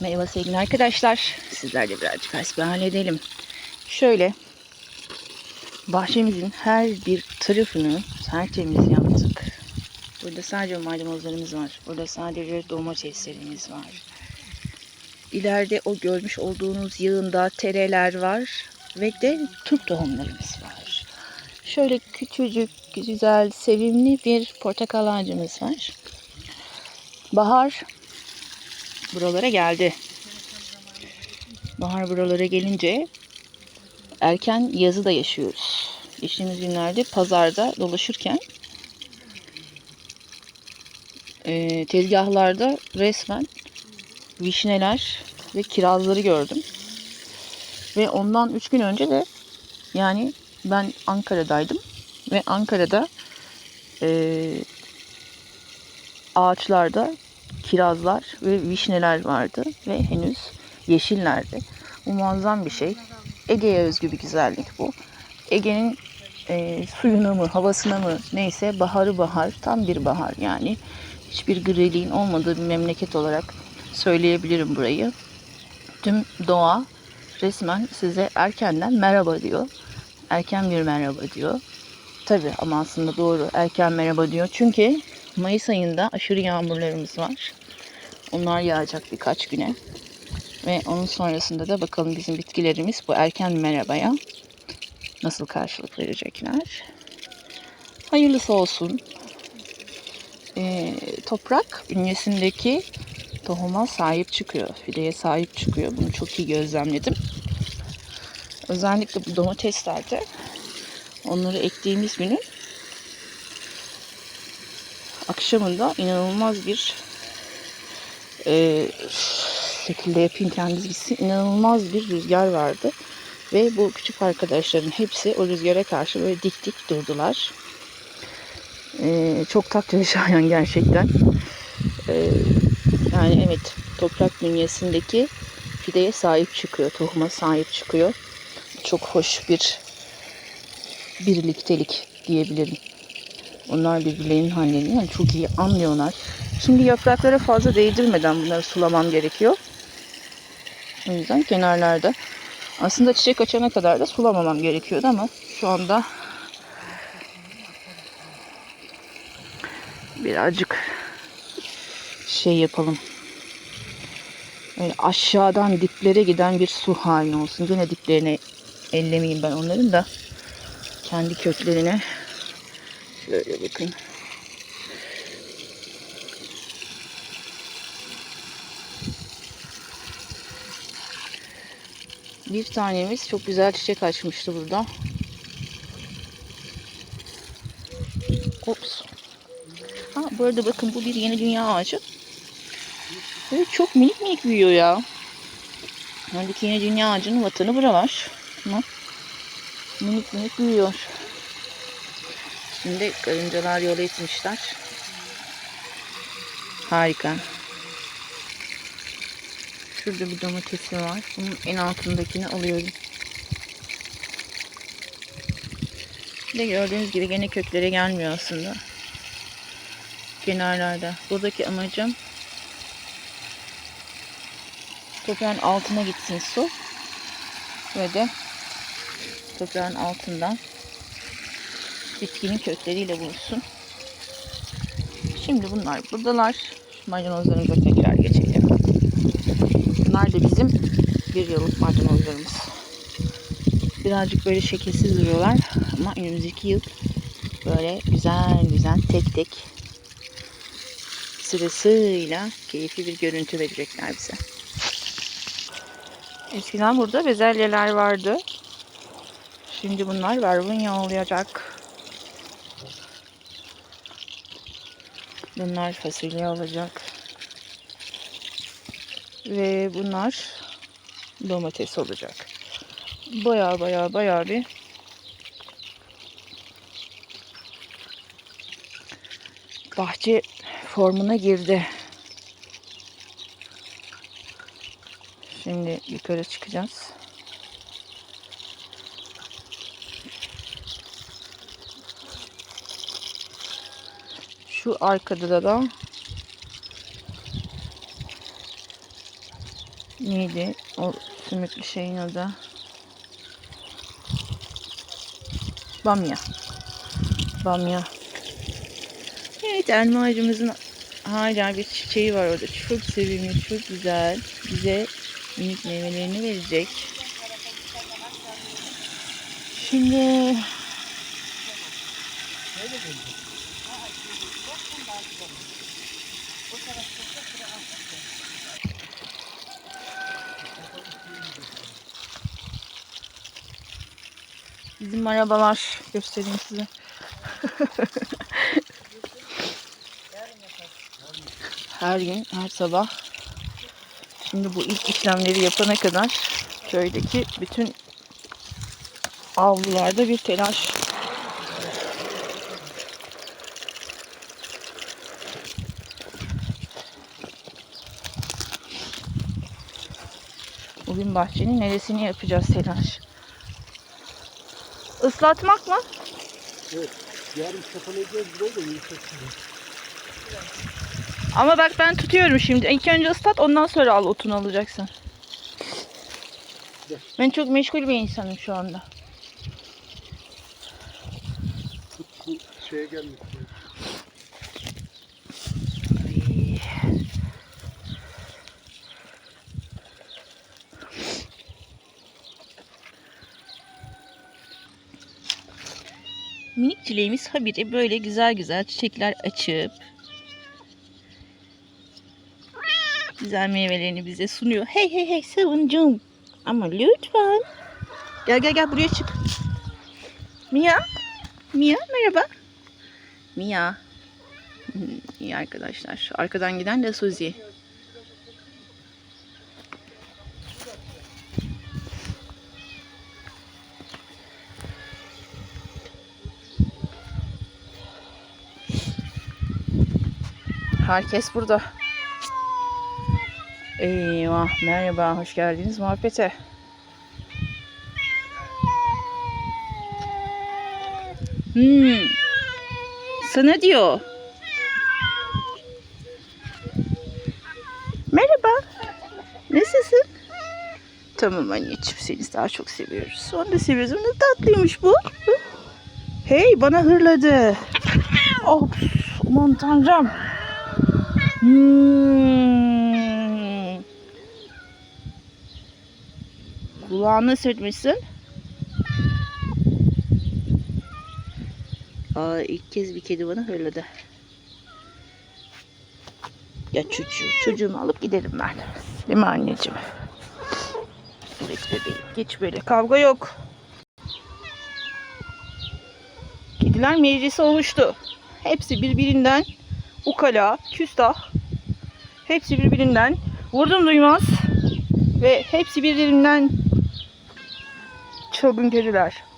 Merhaba sevgili arkadaşlar. Sizlerle birazcık hasbihal edelim. Şöyle bahçemizin her bir tarafını tertemiz yaptık. Burada sadece maydanozlarımız var. Burada sadece domateslerimiz var. İleride o görmüş olduğunuz yığında tereler var. Ve de turp tohumlarımız var. Şöyle küçücük, güzel, sevimli bir portakal ağacımız var. Bahar buralara geldi. Bahar buralara gelince erken yazı da yaşıyoruz. Geçtiğimiz günlerde pazarda dolaşırken e, tezgahlarda resmen vişneler ve kirazları gördüm. Ve ondan 3 gün önce de yani ben Ankara'daydım ve Ankara'da e, ağaçlarda kirazlar ve vişneler vardı ve henüz yeşillerdi. Bu muazzam bir şey. Ege'ye özgü bir güzellik bu. Ege'nin e, suyuna mı, havasına mı neyse baharı bahar, tam bir bahar yani. Hiçbir griliğin olmadığı bir memleket olarak söyleyebilirim burayı. Tüm doğa resmen size erkenden merhaba diyor. Erken bir merhaba diyor. Tabi ama aslında doğru erken merhaba diyor. Çünkü Mayıs ayında aşırı yağmurlarımız var. Onlar yağacak birkaç güne. Ve onun sonrasında da bakalım bizim bitkilerimiz bu erken merhabaya nasıl karşılık verecekler. Hayırlısı olsun. Ee, toprak bünyesindeki tohuma sahip çıkıyor. Fideye sahip çıkıyor. Bunu çok iyi gözlemledim. Özellikle bu domateslerde onları ektiğimiz günün akşamında inanılmaz bir e, şekilde yapayım kendiniz gitsin. İnanılmaz bir rüzgar vardı. Ve bu küçük arkadaşların hepsi o rüzgara karşı böyle dik dik durdular. E, çok takdir şayan gerçekten. E, yani evet toprak bünyesindeki fideye sahip çıkıyor. Tohuma sahip çıkıyor. Çok hoş bir birliktelik diyebilirim. Onlar birbirlerinin hallerini yani çok iyi anlıyorlar. Şimdi yapraklara fazla değdirmeden bunları sulamam gerekiyor. O yüzden kenarlarda. Aslında çiçek açana kadar da sulamamam gerekiyordu ama şu anda birazcık şey yapalım. Böyle aşağıdan diplere giden bir su haline olsun. Yine diplerine ellemeyeyim ben onların da kendi köklerine şöyle bakın. Bir tanemiz çok güzel çiçek açmıştı burada. Ops. Ha, bu arada bakın bu bir yeni dünya ağacı. Böyle çok minik minik büyüyor ya. Oradaki yeni dünya ağacının vatanı buralar. Ama minik minik büyüyor. Şimdi karıncalar yola etmişler. Harika. Şurada bir domatesi var. Bunun en altındakini alıyorum. Bir de gördüğünüz gibi gene köklere gelmiyor aslında. Kenarlarda. Buradaki amacım toprağın altına gitsin su. De toprağın altından bitkinin kökleriyle buluşsun. Şimdi bunlar buradalar. Şu maydanozlarımıza tekrar geçelim. Bunlar da bizim bir yıllık maydanozlarımız. Birazcık böyle şekilsiz duruyorlar ama önümüzdeki yıl böyle güzel güzel tek tek sırasıyla keyifli bir görüntü verecekler bize. Eskiden burada bezelyeler vardı. Şimdi bunlar barbunya olacak. Bunlar fasulye olacak. Ve bunlar domates olacak. Baya baya baya bir bahçe formuna girdi. Şimdi yukarı çıkacağız. Şu arkada da Neydi o sümüklü şeyin adı? Bamya. Bamya. Evet elma ağacımızın hala bir çiçeği var orada. Çok sevimli, çok güzel. Bize minik meyvelerini verecek. Şimdi bizim arabalar göstereyim size. her gün, her sabah. Şimdi bu ilk işlemleri yapana kadar köydeki bütün avlularda bir telaş. Bugün bahçenin neresini yapacağız telaş? Islatmak mı? Evet. Yarın kapalayacağız burayı da yumuşak Ama bak ben tutuyorum şimdi. İlk önce ıslat ondan sonra al otunu alacaksın. Gel. Ben çok meşgul bir insanım şu anda. Tut şu şeye gelmek Minik çileğimiz habire böyle güzel güzel çiçekler açıp güzel meyvelerini bize sunuyor. Hey hey hey savuncum. Ama lütfen. Gel gel gel buraya çık. Mia. Mia merhaba. Mia. İyi arkadaşlar. Arkadan giden de Suzy. Herkes burada. Eyvah. Merhaba. Hoş geldiniz muhabbete. Hmm. Sana diyor. Merhaba. Nasılsın? Tamam anneciğim. Seni daha çok seviyoruz. Onu da seviyoruz. Ne tatlıymış bu. Hey bana hırladı. Oh, aman tanrım. Hmm. Kulağını sürtmüşsün. Aa, ilk kez bir kedi bana hırladı. Ya çocuğu, çocuğumu alıp giderim ben. Değil mi anneciğim? Evet bebeğim, geç böyle. Kavga yok. Kediler meclisi oluştu. Hepsi birbirinden ukala, küstah. Hepsi birbirinden vurdum duymaz. Ve hepsi birbirinden çılgın kediler.